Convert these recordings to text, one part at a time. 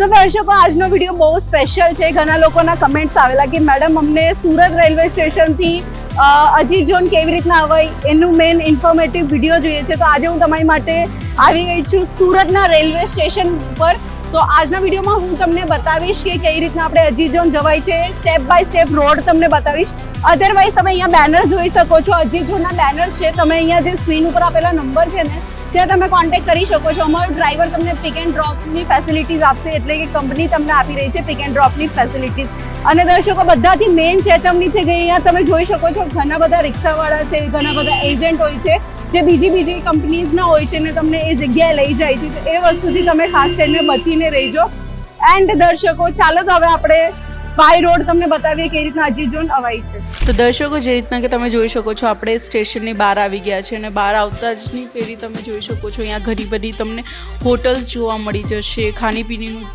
તો દર્શકો, આજનો વીડિયો બહુ સ્પેશિયલ છે. ઘણા લોકોના કમેન્ટ્સ આવેલા કે, મેડમ, અમને સુરત રેલવે સ્ટેશનથી અજીત ઝોન કેવી રીતના અવાય એનું મેઇન ઇન્ફોર્મેટિવ વીડિયો જોઈએ છે. તો આજે હું તમારી માટે આવી ગઈ છું સુરતના રેલવે સ્ટેશન ઉપર. તો આજના વિડીયોમાં હું તમને બતાવીશ કે કઈ રીતના આપણે અજીત ઝોન જવાય છે. સ્ટેપ બાય સ્ટેપ રોડ તમને બતાવીશ. અધરવાઇઝ તમે અહીંયા બેનર જોઈ શકો છો. અજીત ઝોનના બેનર છે. તમે અહીંયા જે સ્ક્રીન ઉપર આપેલા નંબર છે ને ત્યાં તમે કોન્ટેક્ટ કરી શકો છો. અમારો ડ્રાઈવર તમને પિક એન્ડ ડ્રોપની ફેસિલિટીઝ આપશે, એટલે કે કંપની તમને આપી રહી છે પિક એન્ડ ડ્રોપની ફેસિલિટીઝ અને દર્શકો, બધાથી મેઇન ચેતવણી છે કે અહીંયા તમે જોઈ શકો છો ઘણા બધા રિક્ષાવાળા છે, ઘણા બધા એજન્ટ હોય છે, જે બીજી બીજી કંપનીઝના હોય છે ને તમને એ જગ્યાએ લઈ જાય છે. તો એ વસ્તુથી તમે ખાસ કરીને બચીને રહીજો. એન્ડ દર્શકો, ચાલો તો હવે આપણે બાય રોડ તમને બતાવીએ કે રીતના હજી ઝોન અવાય છે. તો દર્શકો, જે રીતના કે તમે જોઈ શકો છો, આપણે સ્ટેશનની બહાર આવી ગયા છે અને બહાર આવતા જ ની પેલી તમે જોઈ શકો છો, અહીંયા ઘણી બધી તમને હોટલ્સ જોવા મળી જશે, ખાણીપીણીનું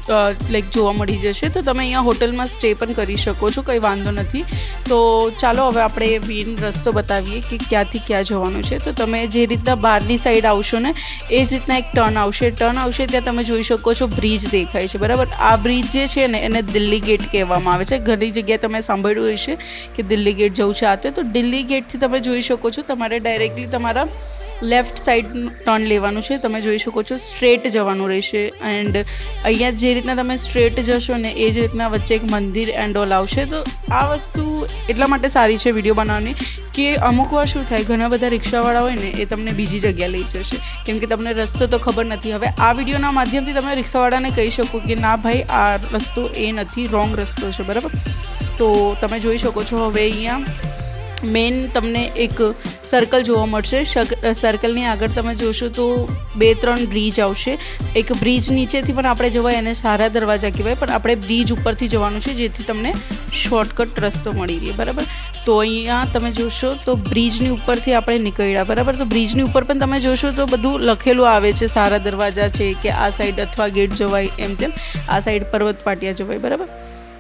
લાઈક જોવા મળી જશે. તો તમે અહીંયા હોટલમાં સ્ટે પણ કરી શકો છો, કંઈ વાંધો નથી. તો ચાલો, હવે આપણે મેઇન રસ્તો બતાવીએ કે ક્યાંથી ક્યાં જવાનું છે. તો તમે જે રીતના બહારની સાઈડ આવશો ને, એ જ રીતના એક ટર્ન આવશે. ટર્ન આવશે, ત્યાં તમે જોઈ શકો છો બ્રિજ દેખાય છે, બરાબર? આ બ્રિજ જે છે ને, એને દિલ્હી ગેટ કહેવામાં આવે છે. ઘણી જગ્યાએ તમે સાંભળ્યું હશે કે દિલ્હી ગેટ જવું છે આ તો. દિલ્હી ગેટથી તમે જોઈ શકો છો. તમારે ડાયરેક્ટલી તમારા લેફ્ટ સાઈડ ટર્ન લેવાનું છે. તમે જોઈ શકો છો, સ્ટ્રેટ જવાનું રહેશે. એન્ડ અહીંયા જે રીતના તમે સ્ટ્રેટ જશો ને એ જ રીતના વચ્ચે એક મંદિર એન્ડ ઓલ આવશે. તો આ વસ્તુ એટલા માટે સારી છે વીડિયો બનાવવાની કે અમુક વાર શું થાય, ઘણા બધા રિક્ષાવાળા હોય ને એ તમને બીજી જગ્યા લઈ જશે. કેમ કે તમને રસ્તો તો ખબર નથી. હવે આ વિડીયોના માધ્યમથી તમે રિક્ષાવાળાને કહી શકો કે ના ભાઈ, આ રસ્તો એ નથી, રોંગ રસ્તો છે, બરાબર? તો તમે જોઈ શકો છો હવે અહીંયા મેઇન તમને એક સર્કલ જોવા મળશે. સર્કલની આગળ તમે જોશો તો બે, ત્રણ બ્રિજ આવશે. એક બ્રિજ નીચેથી પણ આપણે જવાય એને સારા દરવાજા કહેવાય, પણ આપણે બ્રિજ ઉપરથી જવાનું છે, જેથી તમને શોર્ટકટ રસ્તો મળી રહે, બરાબર? તો અહીંયા તમે જોશો તો બ્રિજની ઉપરથી આપણે નીકળ્યા, બરાબર? તો બ્રિજની ઉપર પણ તમે જોશો તો બધું લખેલું આવે છે, સારા દરવાજા છે કે આ સાઈડ અથવા ગેટ જવાય, એમ તેમ. આ સાઈડ પર્વત પાટિયા જવાય, બરાબર?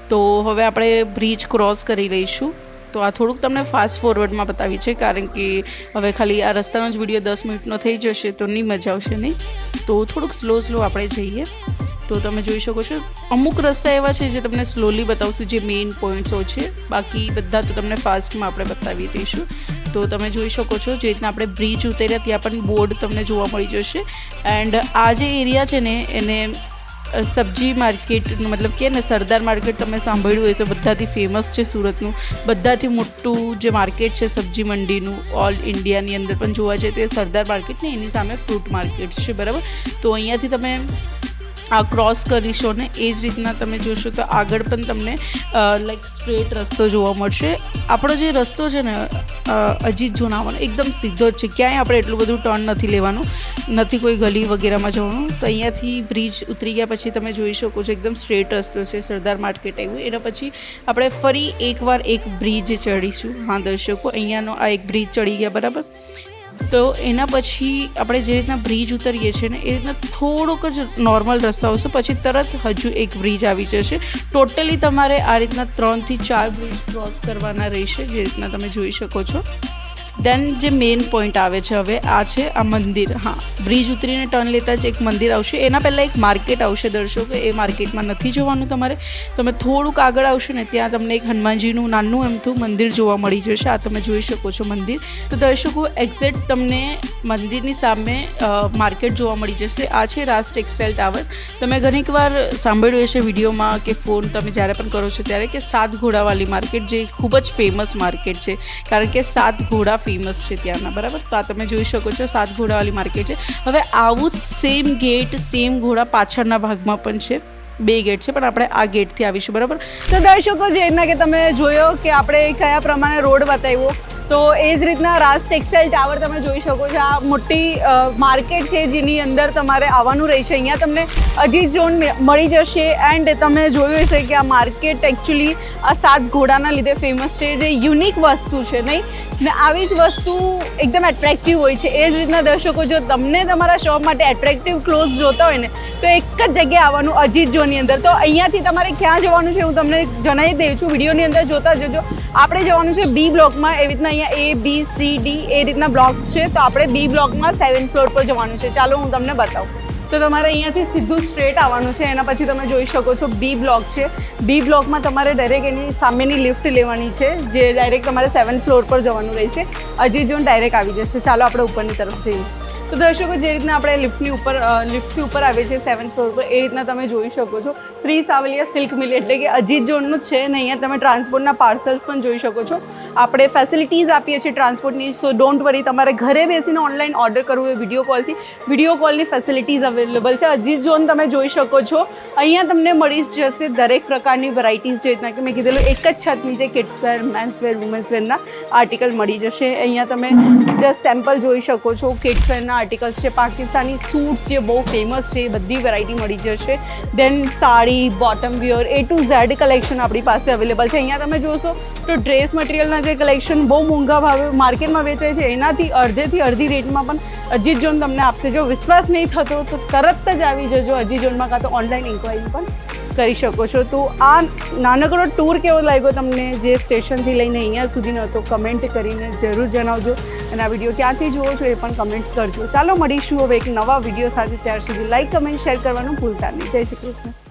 તો હવે આપણે બ્રિજ ક્રોસ કરી લઈશું. તો આ થોડુંક તમને ફાસ્ટ ફોરવર્ડમાં બતાવી છે, કારણ કે હવે ખાલી આ રસ્તાનો જ વીડિયો દસ મિનિટનો થઈ જશે તો નહીં મજા આવશે નહીં. તો થોડુંક સ્લો સ્લો આપણે જઈએ. તો તમે જોઈ શકો છો, અમુક રસ્તા એવા છે જે તમને સ્લોલી બતાવશું, જે મેઇન પોઈન્ટ્સો છે. બાકી બધા તો તમને ફાસ્ટમાં આપણે બતાવી દઈશું. તો તમે જોઈ શકો છો, જે રીતના આપણે બ્રિજ ઉતર્યા, ત્યાં પણ બોર્ડ તમને જોવા મળી જશે. એન્ડ આ જે એરિયા છે ને, એને સબ્જી માર્કેટ, મતલબ કે ને સરદાર માર્કેટ તમે સાંભળ્યું હોય તો બધાથી ફેમસ છે સુરતનું. બધાથી મોટું જે માર્કેટ છે સબ્જી મંડીનું ઓલ ઇન્ડિયાની અંદર પણ જોવા જઈએ તો એ સરદાર માર્કેટ ને એની સામે ફ્રૂટ માર્કેટ છે, બરાબર? તો અહીંયાથી તમે આ ક્રોસ કરીશો ને, એ જ રીતના તમે જોશો તો આગળ પણ તમને લાઈક સ્ટ્રેટ રસ્તો જોવા મળશે. આપણો જે રસ્તો છે ને અજીત જોનાવાનો એકદમ સીધો જ છે. ક્યાંય આપણે એટલું બધું ટર્ન નથી લેવાનું. નથી કોઈ ગલી વગેરેમાં જવાનું. તો અહીંયાથી બ્રિજ ઉતરી ગયા પછી તમે જોઈ શકો છો, એકદમ સ્ટ્રેટ રસ્તો છે. સરદાર માર્કેટ આવ્યું. એના પછી આપણે ફરી એકવાર એક બ્રિજ ચડીશું. હા, દર્શકો, અહીંયાનો આ એક બ્રિજ ચડી ગયા, બરાબર? તો એના પછી આપણે જે રીતના બ્રિજ ઉતરીએ છીએ ને, એ રીતના થોડોક જ નોર્મલ રસ્તા આવશે પછી તરત હજુ એક બ્રિજ આવી જશે. ટોટલી તમારે આ રીતના ત્રણથી ચાર બ્રિજ ક્રોસ કરવાના રહેશે, જે રીતના તમે જોઈ શકો છો. દેન જે મેઇન પોઈન્ટ આવે છે હવે, આ છે આ મંદિર. હા બ્રિજ ઉતરીને ટર્ન લેતા જ એક મંદિર આવશે. એના પહેલાં એક માર્કેટ આવશે દર્શકો. એ માર્કેટમાં નથી જવાનું તમારે. તમે થોડુંક આગળ આવશો ને, ત્યાં તમને એક હનુમાનજીનું નાનું એમથું મંદિર જોવા મળી જશે. આ તમે જોઈ શકો છો મંદિર. તો દર્શકો એક્ઝેક્ટ તમને મંદિરની સામે માર્કેટ જોવા મળી જશે. આ છે રાજ ટેક્સટાઇલ ટાવર તમે ઘણીક વાર સાંભળ્યું હશે વિડીયોમાં કે ફોન તમે જ્યારે પણ કરો છો ત્યારે કે સાત ઘોડાવાળી માર્કેટ જે ખૂબ જ ફેમસ માર્કેટ છે. કારણ કે સાત ઘોડા ફેમસ છે ત્યાંના, બરાબર? તો આ તમે જોઈ શકો છો, સાત ઘોડાવાળી માર્કેટ છે. હવે આવું જ સેમ ગેટ સેમ ઘોડા પાછળના ભાગમાં પણ છે. બે ગેટ છે, પણ આપણે આ ગેટથી આવીશું, બરાબર? તો દર્શકો, જે રીતના કે તમે જોયો કે આપણે કયા પ્રમાણે રોડ બતાવ્યો? તો એ જ રીતના રાજ ટેક્સટાઇલ ટાવર તમે જોઈ શકો છો. આ મોટી માર્કેટ છે જેની અંદર તમારે આવવાનું રહે છે. અહીંયા તમને અજીત ઝોન મળી જશે એન્ડ તમે જોયું હશે કે આ માર્કેટ એકચ્યુઅલી આ સાત ઘોડાના લીધે ફેમસ છે. જે યુનિક વસ્તુ છે, નહીં? ને આવી જ વસ્તુ એકદમ એટ્રેક્ટિવ હોય છે. એ જ રીતના દર્શકો, જો તમને તમારા શોપ માટે એટ્રેક્ટિવ ક્લોથ જોતા હોય ને, તો એક જ જગ્યાએ આવવાનું અજીત ઝોનની અંદર. તો અહીંયાથી તમારે ક્યાં જવાનું છે હું તમને જણાવી દઉં છું. વિડીયોની અંદર જોતા જજો. આપણે જવાનું છે બી બ્લોકમાં એવી રીતના અહીંયા એ બી સી ડી એ રીતના બ્લોક્સ છે. તો આપણે બી બ્લોકમાં સેવન ફ્લોર પર જવાનું છે. ચાલો હું તમને બતાવું. તો તમારે અહીંયાથી સીધું સ્ટ્રેટ આવવાનું છે. એના પછી તમે જોઈ શકો છો બી બ્લોક છે. બી બ્લોકમાં તમારે ડાયરેક્ટ એની સામેની લિફ્ટ લેવાની છે, જે ડાયરેક્ટ તમારે સેવન ફ્લોર પર જવાનું રહેશે. અજીત જોન ડાયરેક્ટ આવી જશે. ચાલો આપણે ઉપરની તરફ જઈએ. તો દર્શકો, જે રીતના આપણે લિફ્ટની ઉપર લિફ્ટની ઉપર આવે છે સેવન ફ્લોર પર, એ રીતના તમે જોઈ શકો છો. શ્રી સાવલિયા સિલ્ક મિલ એટલે કે અજીત ઝોનનું જ છે ને અહીંયા તમે ટ્રાન્સપોર્ટના પાર્સલ્સ પણ જોઈ શકો છો. આપણે ફેસિલિટીઝ આપીએ છીએ ટ્રાન્સપોર્ટની સો ડોન્ટ વરી તમારે ઘરે બેસીને ઓનલાઈન ઓર્ડર કરવું હોય વીડિયો કોલથી વીડિયો કોલની ફેસિલિટીઝ અવેલેબલ છે. અજીત ઝોન તમે જોઈ શકો છો. અહીંયા તમને મળી જશે દરેક પ્રકારની વેરાયટીઝ જે રીતના કે મેં કીધેલું, એક જ છત નીચે kids wear men's wear women's વેરના article મળી જશે. અહીંયા તમે જસ્ટ સેમ્પલ જોઈ શકો છો કિડ્સ વેરના આર્ટિકલ્સ છે, પાકિસ્તાની સૂટ્સ જે બહુ ફેમસ છે, એ બધી વેરાયટી મળી જશે. Then sari bottom wear A to Z collection આપણી પાસે અવેલેબલ છે. અહીંયા તમે જોશો તો ડ્રેસ મટીરિયલના જે કલેક્શન બહુ મોંઘા ભાવે માર્કેટમાં વેચાય છે. એનાથી અડધેથી અડધી રેટમાં પણ અજીત ઝોન તમને આપશે. જો વિશ્વાસ નહીં થતો, તો તરત જ આવી જજો અજીત ઝોનમાં કાં તો ઓનલાઈન ઇન્ક્વાયરી પણ કરી શકો છો. તો આ નાનકડો ટૂર કેવો લાગ્યો તમને? જે સ્ટેશનથી લઈને અહીંયા સુધીનો હતો કમેન્ટ કરીને જરૂર જણાવજો. અને આ વીડિયો ક્યાંથી જુઓ છો એ પણ કમેન્ટ્સ કરજો. ચાલો, મળીશું હવે એક નવા વીડિયો સાથે. ત્યાર સુધી લાઈક કમેન્ટ શેર કરવાનું ભૂલતા નહીં. જય શ્રી કૃષ્ણ.